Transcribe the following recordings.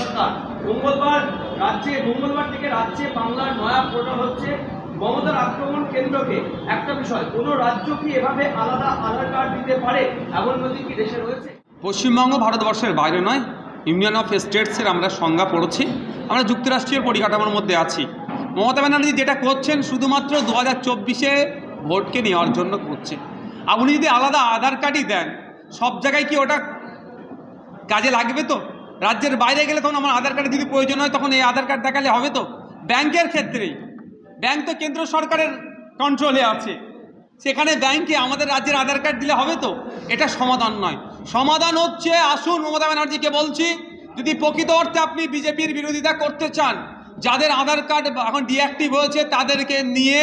সরকার। মঙ্গলবার রাজ্যে মঙ্গলবার থেকে রাজ্যে বাংলার নয়া পোর্টাল হচ্ছে মমতার আক্রমণ কেন্দ্রকে। একটা বিষয়, কোনো রাজ্য কি এভাবে আলাদা আধার কার্ড দিতে পারে? এমন নদী কি দেশে রয়েছে? পশ্চিমবঙ্গ ভারতবর্ষের বাইরে নয়, ইউনিয়ন অফ স্টেটসের আমরা সংজ্ঞা পড়ছি। আমরা যুক্তরাষ্ট্রীয় পরিকাঠামোর মধ্যে আছি। মমতা ব্যানার্জি যেটা করছেন, শুধুমাত্র দু হাজার চব্বিশে ভোটকে নেওয়ার জন্য করছে। আপনি যদি আলাদা আধার কার্ডই দেন, সব জায়গায় কি ওটা কাজে লাগবে তো? রাজ্যের বাইরে গেলে তখন আমার আধার কার্ডের যদি প্রয়োজন হয়, তখন এই আধার কার্ড দেখালে হবে তো? ব্যাংকের ক্ষেত্রেই ব্যাংক তো কেন্দ্র সরকারের কন্ট্রোলে আছে। সেখানে ব্যাংকে আমাদের রাজ্যের আধার কার্ড দিলে হবে তো? এটা সমাধান নয়। সমাধান হচ্ছে, আসুন মমতা ব্যানার্জিকে বলছি, যদি প্রকৃত অর্থে আপনি বিজেপির বিরোধিতা করতে চান, যাদের আধার কার্ড এখন ডিঅ্যাক্টিভ হয়েছে, তাদেরকে নিয়ে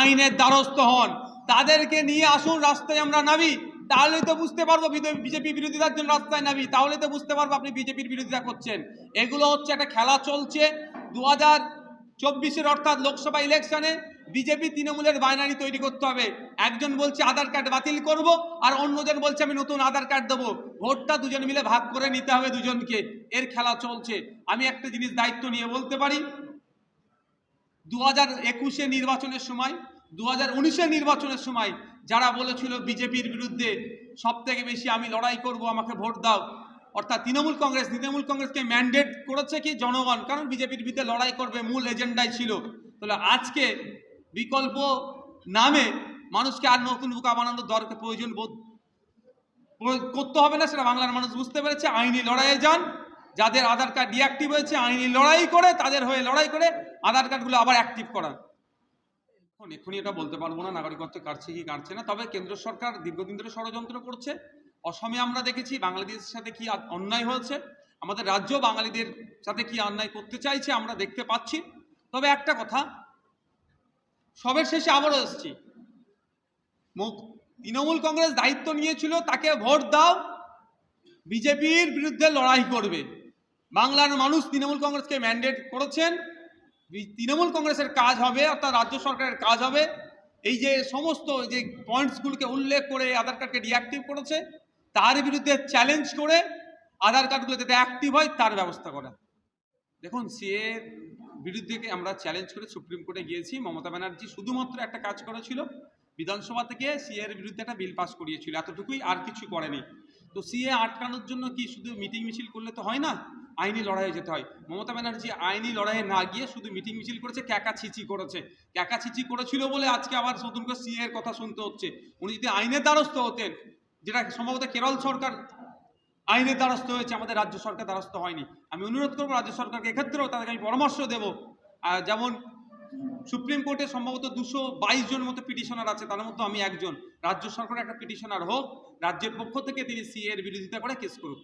আইনের দ্বারস্থ হন। তাদেরকে নিয়ে আসুন, রাস্তায় আমরা নামি। তাহলে তো বুঝতে পারব বিজেপি বিরোধিতার জন্য রাস্তায় নামি, তাহলে তো বুঝতে পারব আপনি বিজেপির বিরোধিতা করছেন। এগুলো হচ্ছে একটা খেলা চলছে দু হাজার চব্বিশের অর্থাৎ লোকসভা ইলেকশনে বিজেপি তৃণমূলের বাইনারি তৈরি করতে হবে। একজন বলছে আধার কার্ড বাতিল করব আর অন্যজন বলছে আমি নতুন আধার কার্ড দেবো। ভোটটা দুজন মিলে ভাগ করে নিতে হবে দুজনকে। এর খেলা চলছে। আমি একটা জিনিস দায়িত্ব নিয়ে বলতে পারি দু হাজার একুশে নির্বাচনের সময় দু হাজার নির্বাচনের সময় যারা বলেছিল বিজেপির বিরুদ্ধে সব থেকে বেশি আমি লড়াই করব, আমাকে ভোট দাও। অর্থাৎ তৃণমূল কংগ্রেস, তৃণমূল কংগ্রেসকে ম্যান্ডেট করেছে কি জনগণ? কারণ বিজেপির বিরুদ্ধে লড়াই করবে, মূল এজেন্ডাই ছিল। তাহলে আজকে বিকল্প নামে মানুষকে আর নতুন বোকা বানানোর দরকার প্রয়োজন বোধ করতে হবে না, সেটা বাংলার মানুষ বুঝতে পেরেছে। আইনি লড়াইয়ে যান, যাদের আধার কার্ড ডিঅ্যাক্টিভ হয়েছে, আইনি লড়াই করে, তাদের হয়ে লড়াই করে আধার কার্ডগুলো আবার অ্যাক্টিভ করা এখন এখনই এটা বলতে পারব না নাগরিকত্ব কাটছে কি কাটছে না। তবে কেন্দ্র সরকার দীর্ঘদিন ধরে ষড়যন্ত্র করছে। অসমে আমরা দেখেছি বাংলাদেশের সাথে কি অন্যায় হয়েছে। আমাদের রাজ্য বাঙালিদের সাথে কি অন্যায় করতে চাইছে আমরা দেখতে পাচ্ছি। তবে একটা কথা, সবের শেষে আবারও এসছি। তৃণমূল কংগ্রেস দায়িত্ব নিয়েছিল, তাকে ভোট দাও, বিজেপির বিরুদ্ধে লড়াই করবে। বাংলার মানুষ তৃণমূল কংগ্রেসকে ম্যান্ডেট করেছেন। তৃণমূল কংগ্রেসের কাজ হবে, অর্থাৎ রাজ্য সরকারের কাজ হবে। এই যে সমস্ত যে পয়েন্টসগুলোকে উল্লেখ করে আধার কার্ডকে ডিঅ্যাক্টিভ করেছে, তার বিরুদ্ধে চ্যালেঞ্জ করে আধার কার্ডগুলো যাতে অ্যাক্টিভ হয়, তার ব্যবস্থা করা। দেখুন সিএ বিরুদ্ধে আমরা চ্যালেঞ্জ করে সুপ্রিম কোর্টে গিয়েছি। মমতা ব্যানার্জি শুধুমাত্র একটা কাজ করেছিল, বিধানসভা থেকে সিএর বিরুদ্ধে একটা বিল পাস করিয়েছিল। এতটুকুই আর কিছু করেনি। তো সিএ আটকানোর জন্য কি শুধু মিটিং মিছিল করলে তো হয় না? আইনি লড়াইয়ে যেতে হয়। মমতা ব্যানার্জি আইনি লড়াইয়ে না গিয়ে শুধু মিটিং মিছিল করেছে, ক্যাকা ছিচি করেছে। ক্যাকা ছিচি করেছিল বলে আজকে আবার নতুন করে সিএ এর কথা শুনতে হচ্ছে। উনি যদি আইনের দ্বারস্থ হতেন, যেটা সম্ভবত কেরল সরকার আইনের দ্বারস্থ হয়েছে, আমাদের রাজ্য সরকার দ্বারস্থ হয়নি। আমি অনুরোধ করব রাজ্য সরকারকে এক্ষেত্রেও তাদেরকে আমি পরামর্শ দেবো। যেমন সুপ্রিম কোর্টে সম্ভবত দুশো বাইশ জন মতো পিটিশনার আছে, তার মধ্যে আমি একজন। রাজ্য সরকারের একটা পিটিশনার হোক, রাজ্যের পক্ষ থেকে তিনি সিএ এর বিরোধিতা করে কেস করুক।